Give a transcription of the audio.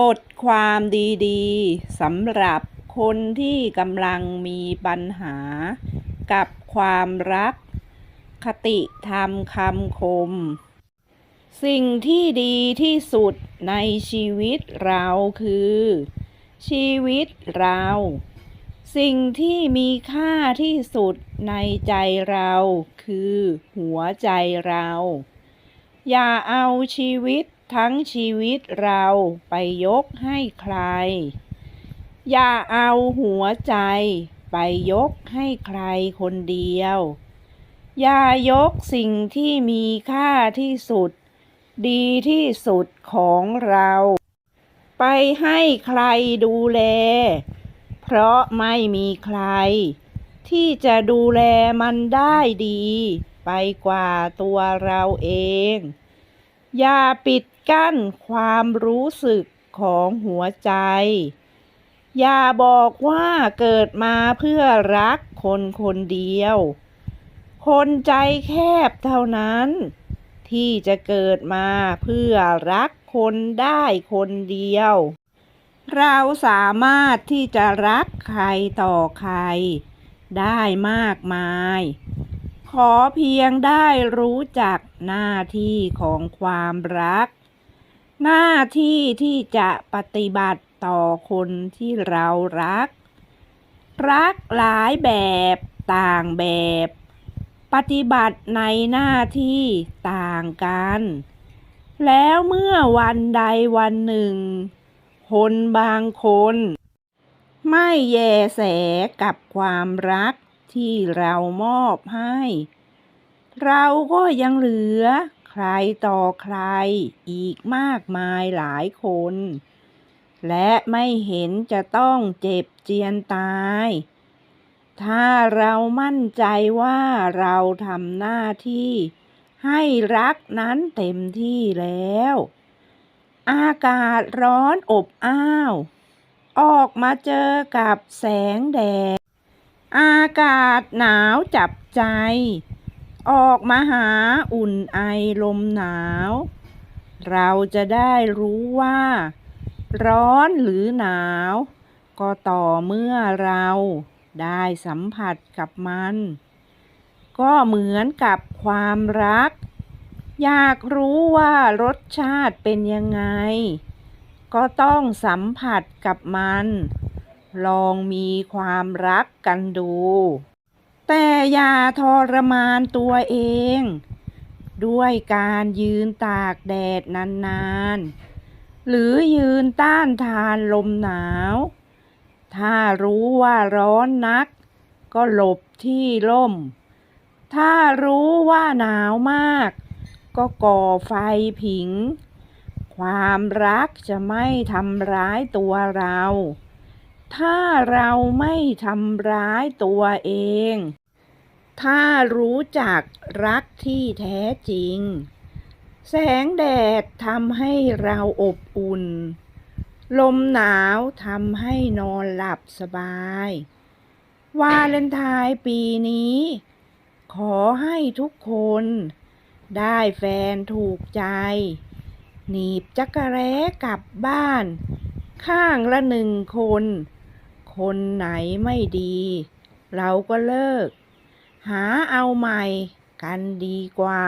บทความดีๆสำหรับคนที่กำลังมีปัญหากับความรัก คติธรรมคำคม สิ่งที่ดีที่สุดในชีวิตเราคือ ชีวิตเรา สิ่งที่มีค่าที่สุดในใจเราคือหัวใจเรา อย่าเอาชีวิต ทั้งชีวิตเราไปยกให้ใคร อย่าเอาหัวใจไปยกให้ใครคนเดียว อย่ายกสิ่งที่มีค่าที่สุด ดีที่สุดของเรา ไปให้ใครดูแล เพราะไม่มีใคร ที่จะดูแลมันได้ดี ไปกว่าตัวเราเอง อย่าปิดกั้นความรู้สึกของหัวใจ อย่าบอกว่าเกิดมาเพื่อรักคนคนเดียว คนใจแคบเท่านั้น ที่จะเกิดมาเพื่อรักคนได้คนเดียว เราสามารถที่จะรักใครต่อใครได้มากมาย ขอเพียงได้รู้จักหน้าที่ของความรัก หน้าที่ที่จะปฏิบัติต่อคนที่เรารัก รักหลายแบบต่างแบบ ปฏิบัติในหน้าที่ต่างกัน แล้วเมื่อวันใดวันหนึ่ง คนบางคน ไม่แยแสกับความรัก ที่เรามอบให้ เราก็ยังเหลือใครต่อใครอีกมากมายหลายคน และไม่เห็นจะต้องเจ็บเจียนตาย ถ้าเรามั่นใจว่าเราทำหน้าที่ให้รักนั้นเต็มที่แล้ว อากาศร้อนอบอ้าว ออกมาเจอกับแสงแดด อากาศหนาวจับใจ ออกมาหาอุ่นไอลมหนาว เราจะได้รู้ว่า ร้อนหรือหนาว ก็ต่อเมื่อเราได้สัมผัสกับมัน ก็เหมือนกับความรัก อยากรู้ว่ารสชาติเป็นยังไง ก็ต้องสัมผัสกับมัน ลองมีความรักกันดู แต่อย่าทรมานตัวเอง ด้วยการยืนตากแดดนานๆ หรือยืนต้านทานลมหนาว ถ้ารู้ว่าร้อนนัก ก็หลบที่ร่ม ถ้ารู้ว่าหนาวมาก ก็ก่อไฟผิง ความรักจะไม่ทำร้ายตัวเรา ถ้าเราไม่ทำร้ายตัวเอง ถ้ารู้จักรักที่แท้จริง แสงแดดทำให้เราอบอุ่น ลมหนาวทำให้นอนหลับสบาย วาเลนไทน์ปีนี้ ขอให้ทุกคนได้แฟนถูกใจ หนีบจักรแร้กลับบ้าน ข้างละหนึ่งคน คนไหนไม่ดี เราก็เลิก หาเอาใหม่กันดีกว่า